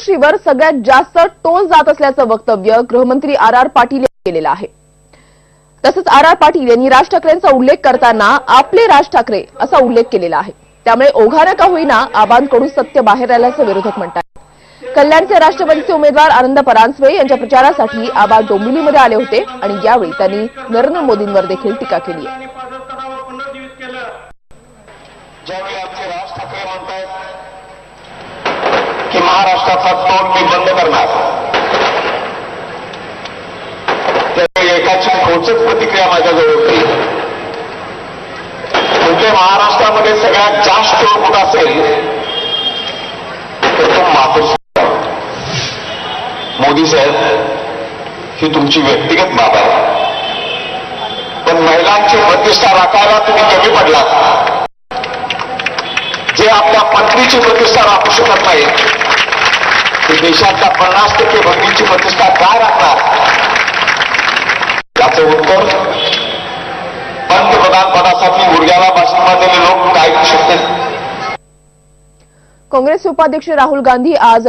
Shriver सगळ्यात जास्त toll जात असल्याचं वक्तव्य गृहमंत्री आर आर पाटील यांनी केलेलं आहे. तसंच आर आर पाटील यांनी राज ठाकरेंचा उल्लेख करताना आपले राज ठाकरे असा उल्लेख केलेला आहे. त्यामुळे ओघानं का होईना आबांकडून सत्य बाहेर आल्याचं विरोधक म्हणतात कल्याणचे राष्ट्रवादीचे उमेदवार आनंद परांजपे यांच्या प्रचारासाठी आबा डोंबिवलीमध्ये आले होते आणि यावेळी त्यांनी नरेंद्र मोदींवर देखील टीका केली आहे. ज्यावेळी आमचे राज ठाकरे म्हणतात की महाराष्ट्राचा तोंड मी बंद करणार. त्यावेळी एकाची खोचक प्रतिक्रिया माझ्याजवळ होती. म्हणजे महाराष्ट्रामध्ये सगळ्यात जास्त टोळ कुठं असेल तर तो मातोस मोदी साहेब ही तुमची व्यक्तिगत बाब आहे. पण महिलांची प्रतिष्ठा राखायला तुम्ही कमी पडलात. आपल्या पत्नीची प्रतिष्ठा राखू शकत नाही ते देशातल्या पन्नास टक्के भगिनीची प्रतिष्ठा काय राखणार याचं उत्तर पंतप्रधान पदासाठी गुडघ्याला भाषणामधले लोक काय देऊ शकतील? काँग्रेस उपाध्यक्ष राहुल गांधी आज